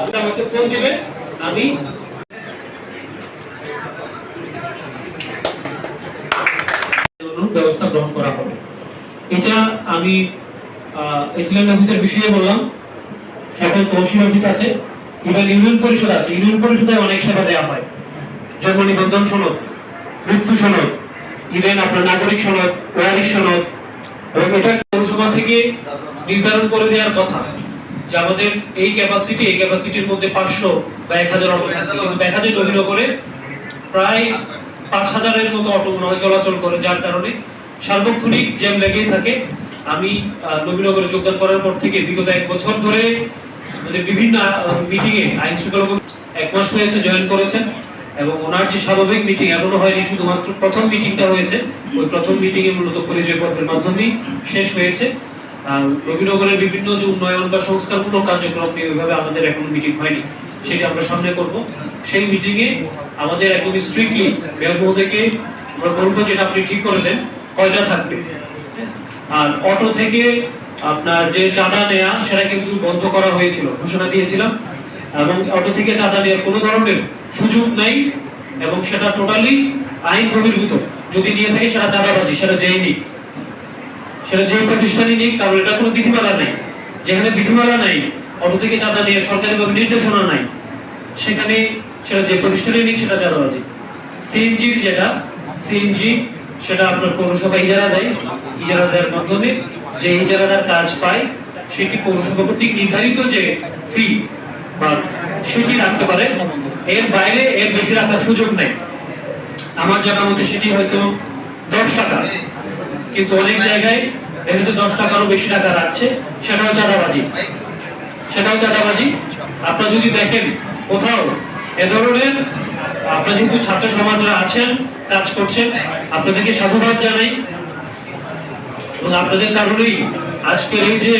আপনি আমাকে ফোন দিবেন, আমি ব্যবস্থা গ্রহণ করা হবে। এটা আমি অফিসের বিষয়ে বললাম সকল তহসিল অফিস আছে ইউনিয়ন পরিষদ আছে। ইউনিয়ন পরিষদে অনেক সেবা দেওয়া হয়। নিবন্ধন সনদ, মৃত্যু সনদ ইভেন আপনার নাগরিক সনদ, ওয়ারিশ সনদ, এবং এটা পৌরসভা থেকে নির্ধারণ করে দেওয়ার কথা। যে আমাদের এই ক্যাপাসিটি এই ক্যাপাসিটির মধ্যে পাঁচশো বা এক হাজার দেখা যায় নবীনগরে প্রায় পাঁচ হাজারের মতো অটো হয় চলাচল করে, যার কারণে সার্বক্ষণিক জ্যাম লেগেই থাকে। আমি নবীনগরে যোগদান করার পর থেকে বিগত এক বছর ধরে আমাদের বিভিন্ন মিটিং এ আইন শৃঙ্খলা এক মাস হয়েছে জয়েন করেছেন এবং ওনার যে স্বাভাবিক মিটিং এখনও হয়নি, শুধুমাত্র প্রথম মিটিংটা হয়েছে ওই প্রথম মিটিং এ মূলত পরিচয় পত্রের মাধ্যমেই শেষ হয়েছে। রবীনগরের বিভিন্ন যে উন্নয়ন বা সংস্কারমূলক কার্যক্রম নিয়ে ওইভাবে আমাদের এখনও মিটিং হয়নি, সেটা আমরা সামনে করব। সেই মিটিং এ আমাদের একদম স্ট্রিক্টলি মেয়র মহোদয়কে আমরা বলব যেটা আপনি ঠিক করে দেন, কয়টা থাকবে? আর অটো থেকে আপনার যে চাঁদা নেয়া, সেটা কিন্তু বন্ধ করা হয়েছিল, ঘোষণা দিয়েছিলাম। এবং অটো থেকে চাঁদা নেওয়ার কোনো ধরনের সুযোগ নাই, এবং সেটা টোটালি আইন বহির্ভূত যদি নিয়ে থাকে, সেটা চাঁদাবাজি, সেটা যেই নিক সেটা যে প্রতিষ্ঠানই নিক, কারণ এটা কোনো বিধিমালা নাই। যেখানে বিধিমালা নাই থেকে চাঁদা নিয়ে সরকারিভাবে নির্দেশনা নাই, সেখানে সেটা যে প্রতিষ্ঠানই নিক, সেটা চাঁদাবাজি সিএনজির যেটা সিএনজি সেটা আপনার পৌরসভা ইজারা দেয়, ইজারা দেওয়ার মাধ্যমে যে ইজারাদার কাজ পায়, সেটি পৌরসভা কর্তৃক নির্ধারিত যে ফি বা সেটি রাখতে পারে। এর বাইরে এর বেশি রাখার সুযোগ নেই। আমার জানা মতে সেটি হয়তো দশ টাকা। কিন্তু অনেক জায়গায় দেখা যাচ্ছে দশ টাকারও বেশি টাকা রাখছে, সেটাও চাঁদাবাজি। সেটাও চাঁদাবাজি। আপনারা যদি দেখেন কোথাও এ ধরনের, আপনারা যেহেতু ছাত্র সমাজরা আছেন, কাজ করছেন, আপনাদেরকে সাধুবাদ জানাই। এবং আপনাদের কারণেই আজকের এই যে